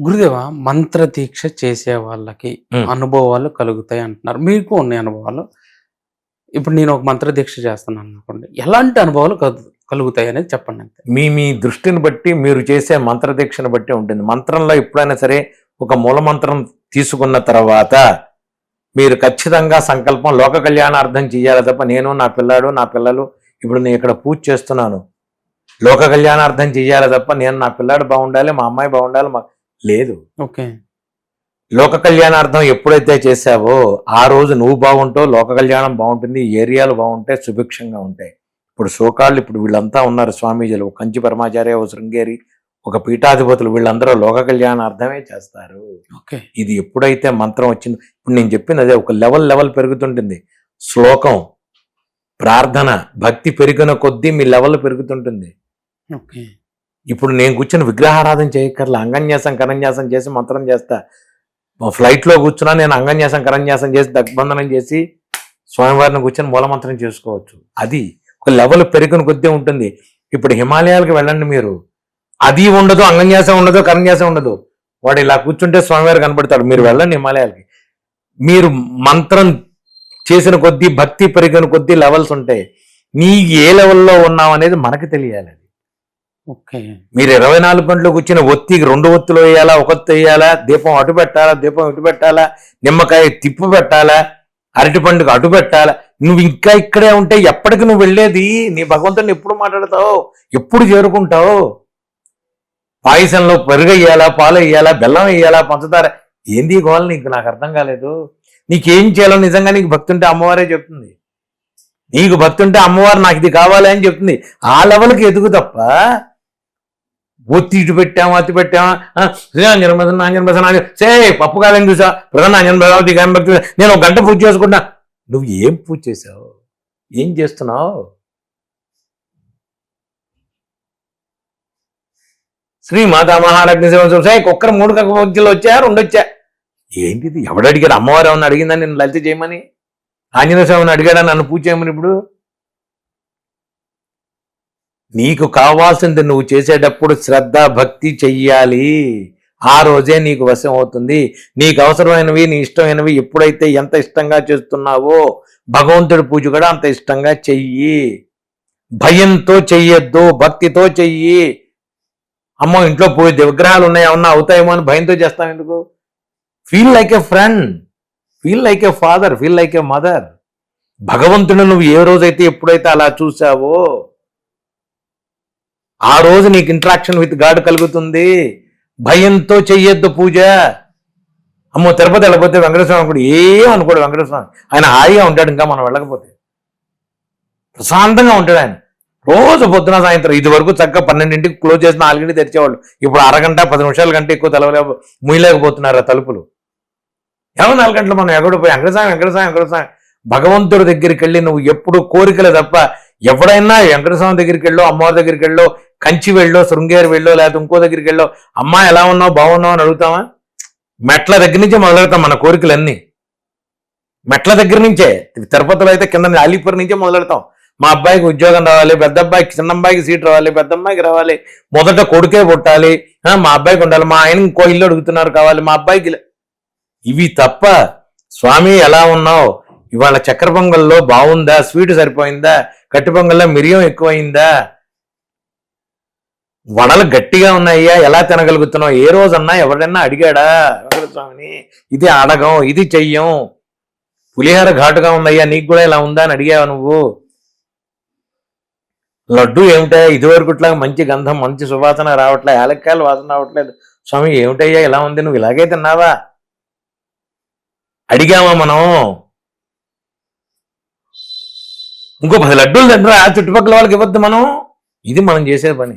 గురుదేవ మంత్ర దీక్ష చేసే వాళ్ళకి. అనుభవాలు కలుగుతాయి అంటున్నారు. మీకు ఉన్నాయి అనుభవాలు? ఇప్పుడు నేను ఒక మంత్ర దీక్ష చేస్తున్నాను అనుకోండి ఎలాంటి అనుభవాలు కలుగు- కలుగుతాయి అనేది చెప్పండి అంతే. మీ మీ దృష్టిని బట్టి మీరు చేసే మంత్ర దీక్షను బట్టి ఉంటుంది. మంత్రంలో ఎప్పుడైనా సరే ఒక మూల మంత్రం తీసుకున్న తర్వాత మీరు ఖచ్చితంగా సంకల్పం లోక కళ్యాణార్థం చేయాలి తప్ప నేను నా పిల్లాడు నా పిల్లలు ఇప్పుడు నేను ఇక్కడ పూజ చేస్తున్నాను. లోక కళ్యాణార్థం చేయాలి తప్ప నేను నా పిల్లాడు బాగుండాలి మా అమ్మాయి బాగుండాలి మా లేదు. ఓకే. లోక కళ్యాణార్థం ఎప్పుడైతే చేసావో ఆ రోజు నువ్వు బాగుంటావు లోక కళ్యాణం బాగుంటుంది ఏరియాలు బాగుంటాయి సుభిక్షంగా ఉంటాయి. ఇప్పుడు సోకాళ్ళు ఇప్పుడు వీళ్ళంతా ఉన్నారు స్వామీజీలు ఒక కంచి పరమాచార్య ఒక శృంగేరి ఒక పీఠాధిపతులు వీళ్ళందరూ లోక కళ్యాణార్థమే చేస్తారు. ఓకే. ఇది ఎప్పుడైతే మంత్రం వచ్చిందో ఇప్పుడు నేను చెప్పింది అదే ఒక లెవెల్ లెవెల్ పెరుగుతుంటుంది. శ్లోకం ప్రార్థన భక్తి పెరిగిన కొద్దీ మీ లెవెల్ పెరుగుతుంటుంది. ఓకే. ఇప్పుడు నేను కూర్చొని విగ్రహారాధన చేయక్కర్లా అంగన్యాసం కరన్యాసం చేసి మంత్రం చేస్తా. ఫ్లైట్లో కూర్చున్నా నేను అంగన్యాసం కరన్యాసం చేసి దగ్బంధనం చేసి స్వామివారిని కూర్చొని మూలమంత్రం చేసుకోవచ్చు. అది ఒక లెవెల్ పెరిగిన కొద్దీ ఉంటుంది. ఇప్పుడు హిమాలయాలకు వెళ్ళండి మీరు. అది ఉండదు అంగన్యాసం ఉండదు కరన్యాసం ఉండదు. వాడు ఇలా కూర్చుంటే స్వామివారు కనబడతాడు. మీరు వెళ్ళండి హిమాలయాలకి. మీరు మంత్రం చేసిన కొద్దీ భక్తి పెరిగిన కొద్దీ లెవెల్స్ ఉంటాయి. నీ ఏ లెవెల్లో ఉన్నావు అనేది మనకి తెలియాలి. మీరు ఇరవై నాలుగు గంటలకు వచ్చిన ఒత్తికి రెండు ఒత్తులు వేయాలా ఒకత్తు వేయాలా దీపం అటు పెట్టాలా దీపం ఇటు పెట్టాలా నిమ్మకాయ తిప్పు పెట్టాలా అరటి పండుగ అటు పెట్టాలా నువ్వు ఇంకా ఇక్కడే ఉంటే ఎప్పటికి నువ్వు వెళ్ళేది? నీ భగవంతుని ఎప్పుడు మాట్లాడతావు? ఎప్పుడు చేరుకుంటావు? పాయసంలో పెరుగు వేయాలా పాలు వేయాలా బెల్లం వేయాలా పంచదార? ఏంది ఈ గోల నీకు? నాకు అర్థం కాలేదు. నీకేం చేయాలో నిజంగా నీకు భక్తి ఉంటే అమ్మవారే చెప్తుంది. నీకు భక్తి ఉంటే అమ్మవారు నాకు ఇది కావాలి అని చెప్తుంది. ఆ లెవెల్కి ఎదుగు తప్ప ఒత్తి ఇటు పెట్టామా అతి పెట్టామా? ఆ, శ్రీ ఆంజనేయ ప్రసన్న, ఆంజనేయ ప్రసన్న, సే పప్పు కాలం చూసా. ప్రధాన ఆంజనేయ భగవతి గాయం భక్తి నేను ఒక గంట పూజ చేసుకుంటా నువ్వు ఏం పూజ చేసావు? ఏం చేస్తున్నావు? శ్రీ మాతా మహాలగ్ని శివ సే ఒక్కరు మూడు కక్క పూజలు వచ్చా రెండు వచ్చా? ఏంటిది ఎవడు అడిగాడు అమ్మవారు ఏమన్నా అడిగిందా? నేను లలిత చేయమని? ఆంజనేయ స్వామిని అడిగాడా? నన్ను పూజ చేయమని ఇప్పుడు? నీకు కావాల్సింది నువ్వు చేసేటప్పుడు శ్రద్ధ భక్తి చెయ్యాలి. ఆ రోజే నీకు వశం అవుతుంది. నీకు అవసరమైనవి నీ ఇష్టమైనవి ఎప్పుడైతే ఎంత ఇష్టంగా చేస్తున్నావో భగవంతుడి పూజ కూడా అంత ఇష్టంగా చెయ్యి. భయంతో చెయ్యొద్దు భక్తితో చెయ్యి. అమ్మో ఇంట్లో పూజ విగ్రహాలు ఉన్నాయి ఏమన్నా అవుతాయేమో అని భయంతో చేస్తాం ఎందుకు? Feel like a friend feel like a father feel like a mother భగవంతుడు నువ్వు ఏ రోజైతే ఎప్పుడైతే అలా చూసావో ఆ రోజు నీకు ఇంట్రాక్షన్ విత్ గాడ్ కలుగుతుంది. భయంతో చెయ్యొద్దు పూజ. అమ్మో తిరుపతి వెళ్ళకపోతే వెంకటేశ్వరం అనుకోడు ఏం అనుకోడు వెంకటేశ్వరం ఆయన హాయిగా ఉంటాడు ఇంకా మనం వెళ్ళకపోతే. ప్రశాంతంగా ఉంటాడు ఆయన. రోజు పొద్దున సాయంత్రం ఇది వరకు చక్కగా పన్నెండింటికి క్లోజ్ చేసిన నాలుగింటికి తెరిచేవాళ్ళు. ఇప్పుడు అరగంట పది నిమిషాల కంటే ఎక్కువ తెలవలే ముయ్యలేకపోతున్నారు ఆ తలుపులు. ఏమో నాలుగు గంటలు మనం ఎగడిపోయి వెంకటస్వామి వెంకటస్వామి వెంకటస్వామి భగవంతుడి దగ్గరికి వెళ్ళి నువ్వు ఎప్పుడు కోరికలే తప్ప ఎవడైనా వెంకటస్వామి దగ్గరికి వెళ్ళో అమ్మవారి దగ్గరికి వెళ్ళో కంచి వెళ్ళో శృంగేరి వెళ్ళో లేకపోతే ఇంకో దగ్గరికి వెళ్ళో అమ్మా ఎలా ఉన్నావు బాగున్నావు అని అడుగుతామా? మెట్ల దగ్గర నుంచే మొదలెడతాం మన కోరికలన్నీ. మెట్ల దగ్గర నుంచే తిరుపతిలో అయితే కింద అలీపూర్ నుంచే మొదలెడతాం. మా అబ్బాయికి ఉద్యోగం రావాలి పెద్ద అబ్బాయికి చిన్న అబ్బాయికి సీట్ రావాలి పెద్ద అమ్మాయికి రావాలి మొదట కొడుకే పుట్టాలి మా అబ్బాయికి ఉండాలి మా ఆయన ఇంకో ఇల్లు అడుగుతున్నారు కావాలి మా అబ్బాయికి ఇవి తప్ప స్వామి ఎలా ఉన్నావు? ఇవాళ చక్కెర పొంగల్లో బాగుందా స్వీట్ సరిపోయిందా? కట్టి పొంగల్లో మిరియం ఎక్కువైందా? వడలు గట్టిగా ఉన్నాయ్యా ఎలా తినగలుగుతున్నావు? ఏ రోజన్నా ఎవరైనా అడిగాడా? వెంకట స్వామిని ఇది అడగం ఇది చెయ్యం. పులిహార ఘాటుగా ఉందయ్యా నీకు కూడా ఇలా ఉందా అని అడిగావు నువ్వు? లడ్డు ఏమిటా? ఇదివరకు మంచి గంధం మంచి సువాసన రావట్లే యాలక్కాయలు వాసన రావట్లేదు. స్వామి ఏమిటయ్యా? ఇలా ఉంది నువ్వు ఇలాగే తిన్నావా? అడిగామా మనం? ఇంకో పది లడ్డూలు తింటారా చుట్టుపక్కల వాళ్ళకి ఇవ్వద్దు మనం. ఇది మనం చేసే పని.